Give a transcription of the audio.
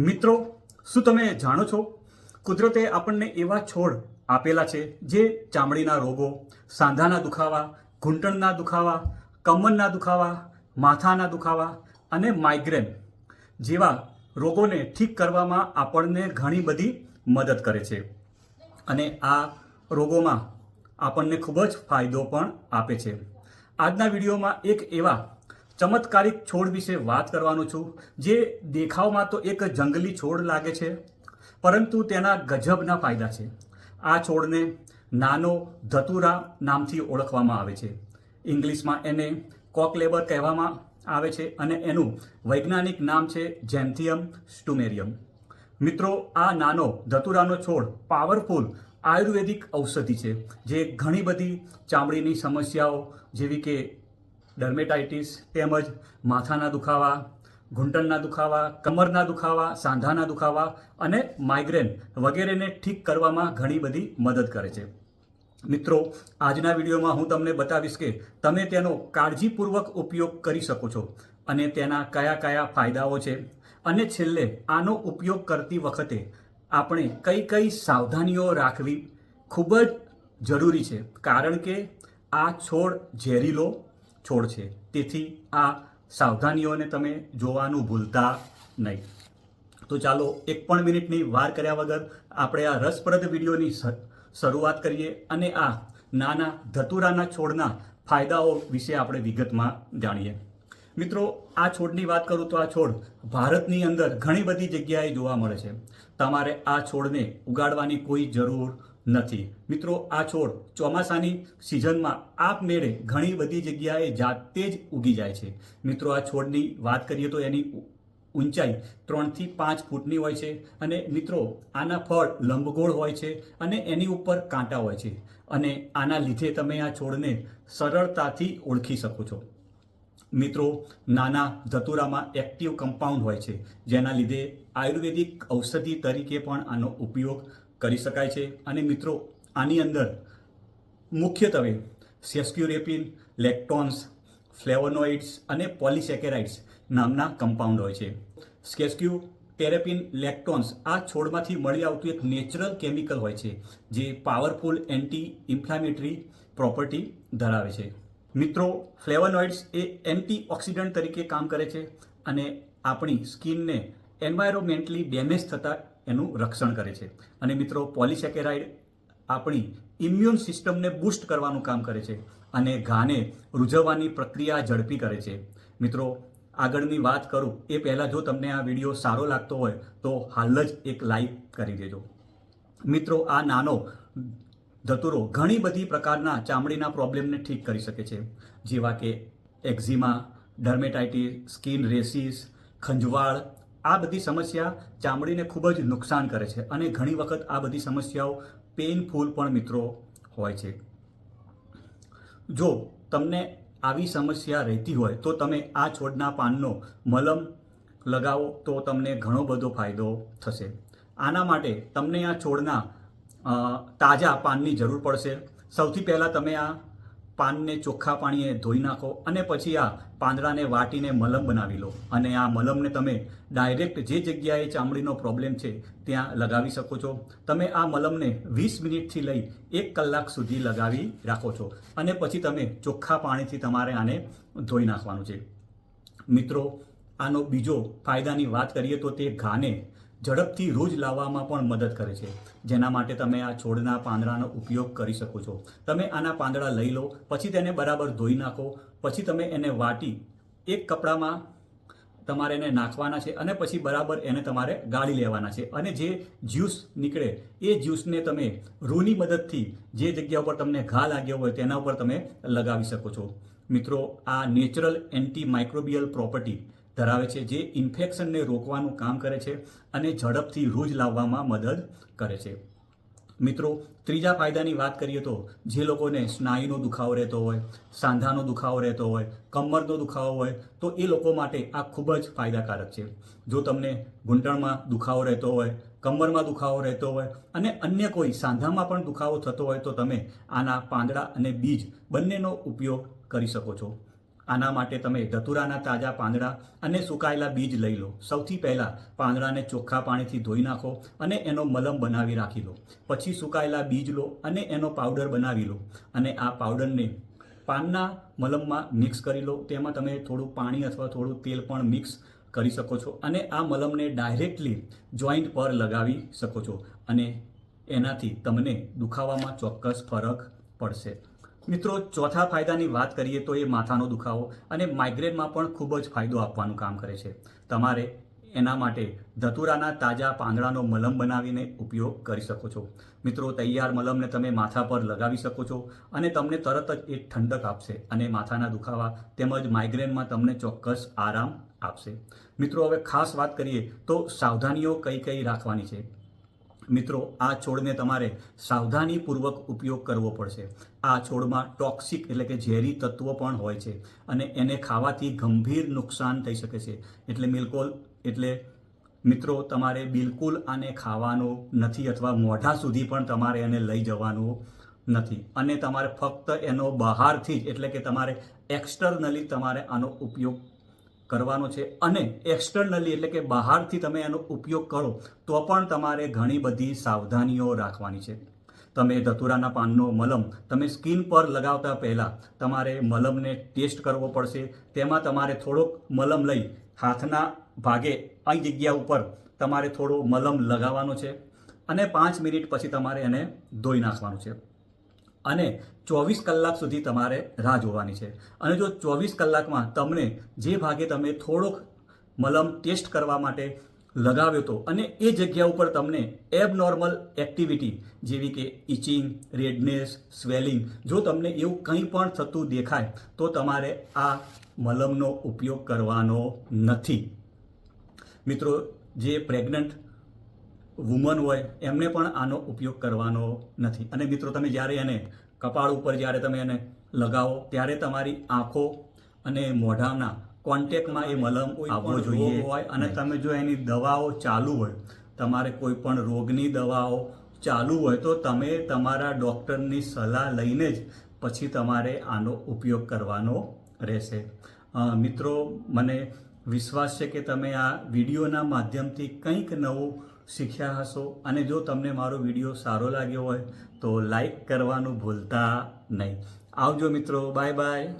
મિત્રો, શું તમે જાણો છો? કુદરતે આપણને એવા છોડ આપેલા છે જે ચામડીના રોગો, સાંધાના દુખાવા, ઘૂંટણના દુખાવા, કમરના દુખાવા, માથાના દુખાવા અને માઇગ્રેન જેવા રોગોને ઠીક કરવામાં આપણને ઘણી બધી મદદ કરે છે. અને આ રોગોમાં આપણને ખૂબ જ ફાયદો પણ આપે છે. આજના વિડીયોમાં એક એવા ચમત્કારિક છોડ વિશે વાત કરવાનો છું. જે દેખાવમાં તો એક જંગલી છોડ લાગે છે, પરંતુ તેના ગજબના ફાયદા છે. આ છોડને નાનો ધતુરા નામથી ઓળખવામાં આવે છે. ઇંગ્લિશમાં એને કોકલેબર કહેવામાં આવે છે અને એનું વૈજ્ઞાનિક નામ છે જેન્થિયમ સ્ટુમેરિયમ. મિત્રો, આ નાનો ધતુરાનો છોડ પાવરફુલ આયુર્વેદિક ઔષધિ છે, જે ઘણી બધી ચામડીની સમસ્યાઓ જેવી કે ડર્મેટાઇટિસ તેમજ માથાના દુખાવા, ઘૂંટણના દુખાવા, કમરના દુખાવા, સાંધાના દુખાવા અને માઇગ્રેન વગેરેને ઠીક કરવામાં ઘણી બધી મદદ કરે છે. મિત્રો, આજના વિડીયોમાં હું તમને બતાવીશ કે તમે તેનો કાળજીપૂર્વક ઉપયોગ કરી શકો છો અને તેના કયા કયા ફાયદાઓ છે અને છેલ્લે આનો ઉપયોગ કરતી વખતે આપણે કઈ કઈ સાવધાનીઓ રાખવી ખૂબ જ જરૂરી છે. કારણ કે આ છોડ ઝેરીલો છોડ છે. તેથી આ સાવધાનીઓને તમે જોવાનું ભૂલતા નહીં. તો ચાલો એક પણ મિનિટની વાર કર્યા વગર આપણે આ રસપ્રદ વિડીયોની શરૂઆત કરીએ અને આ નાના ધતુરાના છોડના ફાયદાઓ વિશે આપણે વિગતમાં જાણીએ. મિત્રો, આ છોડની વાત કરું તો આ છોડ ભારતની અંદર ઘણી બધી જગ્યાએ જોવા મળે છે. તમારે આ છોડને ઉગાડવાની કોઈ જરૂર નથી. મિત્રો, આ છોડ ચોમાસાની સિઝનમાં આપમેળે ઘણી બધી જગ્યાએ જાતે જ ઉગી જાય છે. મિત્રો, આ છોડની વાત કરીએ તો એની ઊંચાઈ ત્રણથી પાંચ ફૂટની હોય છે અને મિત્રો, આના ફળ લંબગોળ હોય છે અને એની ઉપર કાંટા હોય છે અને આના લીધે તમે આ છોડને સરળતાથી ઓળખી શકો છો. મિત્રો, નાના ધતુરામાં એક્ટિવ કમ્પાઉન્ડ હોય છે. જેના લીધે આયુર્વેદિક ઔષધિ તરીકે પણ આનો ઉપયોગ કરી શકાય છે. અને મિત્રો, આની અંદર મુખ્યત્વે સેસ્ક્યુરેપિન, લેક્ટોન્સ, ફ્લેવોનોઇડ્સ અને પોલિસેકેરાઇડ્સ નામના કમ્પાઉન્ડ હોય છે. સ્કેસ્ક્યુ ટેરેપિન લેક્ટોન્સ આ છોડમાંથી મળી આવતું એક નેચરલ કેમિકલ હોય છે, જે પાવરફુલ એન્ટી ઇન્ફ્લામેટરી પ્રોપર્ટી ધરાવે છે. મિત્રો, ફ્લેવોનોઇડ્સ એ એન્ટી ઓક્સિડન્ટ તરીકે કામ કરે છે અને આપણી સ્કિનને એન્વાયરોમેન્ટલી ડેમેજ થતાં એનું રક્ષણ કરે છે. અને મિત્રો, પોલિસેકેરાઇડ આપણી ઇમ્યુન સિસ્ટમને બૂસ્ટ કરવાનું કામ કરે છે અને ઘાને રૂઝવવાની પ્રક્રિયા ઝડપી કરે છે. મિત્રો, આગળની વાત કરું, એ પહેલાં જો તમને આ વીડિયો સારો લાગતો હોય, તો હાલ જ એક લાઈક કરી દેજો. મિત્રો, આ નાનો ધતુરો ઘણી બધી પ્રકારના ચામડીના પ્રોબ્લેમને ઠીક કરી શકે છે. જેવા કે એક્ઝિમા, ડર્મેટાઇટીસ, સ્કિન રેસીસ, ખંજવાળ આ બધી સમસ્યા ચામડીને ખૂબ જ નુકસાન કરે છે અને ઘણી વખત આ બધી સમસ્યાઓ પેઇનફુલ પણ મિત્રો હોય છે. જો તમને આવી સમસ્યા રહેતી હોય તો તમે આ છોડના પાનનો મલમ લગાવો તો તમને ઘણો બધો ફાયદો થશે. આના માટે તમને આ છોડના તાજા પાનની જરૂર પડશે. સૌથી પહેલાં તમે આ પાનને ચોખ્ખા પાણીએ ધોઈ નાખો અને પછી આ પાંદડાને વાટીને મલમ બનાવી લો. અને આ મલમને તમે ડાયરેક્ટ જે જગ્યાએ ચામડીનો પ્રોબ્લેમ છે ત્યાં લગાવી શકો છો. તમે આ મલમને વીસ મિનિટથી લઈ એક કલાક સુધી લગાવી રાખો છો. અને પછી તમે ચોખ્ખા પાણીથી તમારે આને ધોઈ નાખવાનું છે. મિત્રો, આનો બીજો ફાયદાની વાત કરીએ તો તે ઘાને ઝડપથી રોજ લાવવામાં પણ મદદ કરે છે. જેના માટે તમે આ છોડના પાંદડાનો ઉપયોગ કરી શકો છો. તમે આના પાંદડા લઈ લો, પછી તેને બરાબર ધોઈ નાખો, પછી તમે એને વાટી એક કપડામાં તમારે એને નાખવાના છે અને પછી બરાબર એને તમારે ગાળી લેવાના છે. અને જે જ્યુસ નીકળે, એ જ્યુસને તમે રૂની મદદથી જે જગ્યા ઉપર તમને ઘા લાગ્યો હોય તેના ઉપર તમે લગાવી શકો છો. મિત્રો, આ નેચરલ એન્ટી માઇક્રોબિયલ પ્રોપર્ટી ધરાવે છે, જે ઇન્ફેક્શનને રોકવાનું કામ કરે છે અને ઝડપથી રૂજ લાવવામાં મદદ કરે છે. મિત્રો, ત્રીજા ફાયદાની વાત કરીએ તો, જે લોકોને સ્નાયુનો દુખાવો રહેતો હોય, સાંધાનો દુખાવો રહેતો હોય, કમરનો દુખાવો હોય, તો એ લોકો માટે આ ખૂબ જ ફાયદાકારક છે. જો તમને ઘૂંટણમાં દુખાવો રહેતો હોય, કમરમાં દુખાવો રહેતો હોય અને અન્ય કોઈ સાંધામાં પણ દુખાવો થતો હોય, તો તમે આના પાંદડા અને બીજ બંનેનો ઉપયોગ કરી શકો છો. આના માટે તમે ધતુરાના તાજા પાંદડા અને સુકાયેલા બીજ લઈ લો. સૌથી પહેલાં પાંદડાને ચોખ્ખા પાણીથી ધોઈ નાખો અને એનો મલમ બનાવી રાખી લો. પછી સુકાયેલા બીજ લો અને એનો પાવડર બનાવી લો અને આ પાવડરને પાનના મલમમાં મિક્સ કરી લો. તેમાં તમે થોડું પાણી અથવા થોડું તેલ પણ મિક્સ કરી શકો છો અને આ મલમને ડાયરેક્ટલી જોઈન્ટ પર લગાવી શકો છો અને એનાથી તમને દુખાવામાં ચોક્કસ ફરક પડશે. મિત્રો, ચોથા ફાયદાની વાત કરીએ તો એ માથાનો દુખાવો અને માઇગ્રેનમાં પણ ખૂબ જ ફાયદો આપવાનું કામ કરે છે. તમારે એના માટે ધતુરાના તાજા પાંદડાનો મલમ બનાવીને ઉપયોગ કરી શકો છો. મિત્રો, તૈયાર મલમને તમે માથા પર લગાવી શકો છો અને તમને તરત જ એ ઠંડક આપશે અને માથાના દુખાવા તેમજ માઇગ્રેનમાં તમને ચોક્કસ આરામ આપશે. મિત્રો, હવે ખાસ વાત કરીએ તો સાવધાનીઓ કઈ કઈ રાખવાની છે? મિત્રો, આ છોડને તમારે સાવધાનીપૂર્વક ઉપયોગ કરવો પડશે. આ છોડમાં ટોક્સિક એટલે કે ઝેરી તત્વો પણ હોય છે અને એને ખાવાથી ગંભીર નુકસાન થઈ શકે છે. એટલે બિલકુલ, એટલે મિત્રો, તમારે બિલકુલ આને ખાવાનો નથી અથવા મોઢા સુધી પણ તમારે એને લઈ જવાનું નથી. અને તમારે ફક્ત એનો બહારથી જ, એટલે કે તમારે એક્સટર્નલી તમારે આનો ઉપયોગ કરવાનો છે અને એક્સટર્નલી એટલે કે બહારથી તમે એનો ઉપયોગ કરો, તો પણ તમારે ઘણી બધી સાવધાનીઓ રાખવાની છે. તમે ધતુરાના પાનનો મલમ તમે સ્કિન પર લગાવતા પહેલાં તમારે મલમને ટેસ્ટ કરવો પડશે. તેમાં તમારે થોડોક મલમ લઈ હાથના ભાગે આ જગ્યા ઉપર તમારે થોડો મલમ લગાવવાનો છે અને પાંચ મિનિટ પછી તમારે એને ધોઈ નાખવાનું છે. અને ચોવીસ કલાક સુધી તમારે રાહ જોવાની છે. અને જો ચોવીસ કલાકમાં તમને જે ભાગે તમે થોડોક મલમ ટેસ્ટ કરવા માટે લગાવ્યો હતો અને એ જગ્યા ઉપર તમને એબનોર્મલ એક્ટિવિટી જેવી કે ઇચિંગ, રેડનેસ, સ્વેલિંગ, જો તમને એવું કંઈ પણ થતું દેખાય, તો તમારે આ મલમનો ઉપયોગ કરવાનો નથી. મિત્રો, જે પ્રેગ્નન્ટ વુમન હોય એમને પણ આનો ઉપયોગ કરવાનો નથી. અને મિત્રો તમે જ્યારે એને કપાળ ઉપર જ્યારે તમે એને લગાવો ત્યારે તમારી આંખો અને મોઢાના કોન્ટેક્ટમાં એ મલમ આવવો જોઈએ. હોય અને તમે જો એની દવાઓ ચાલુ હોય તમારે કોઈ પણ રોગની દવાઓ ચાલુ હોય તો તમે તમારા ડૉક્ટરની સલાહ લઈને જ પછી તમારે આનો ઉપયોગ કરવાનો રહેશે. મિત્રો મને વિશ્વાસ છે કે તમે આ વિડીયોના માધ્યમથી કંઈક નવું શીખ્યા હશો અને જો તમને મારો વીડિયો સારો લાગ્યો હોય તો લાઈક કરવાનું ભૂલતા નહીં. આવજો મિત્રો, બાય બાય.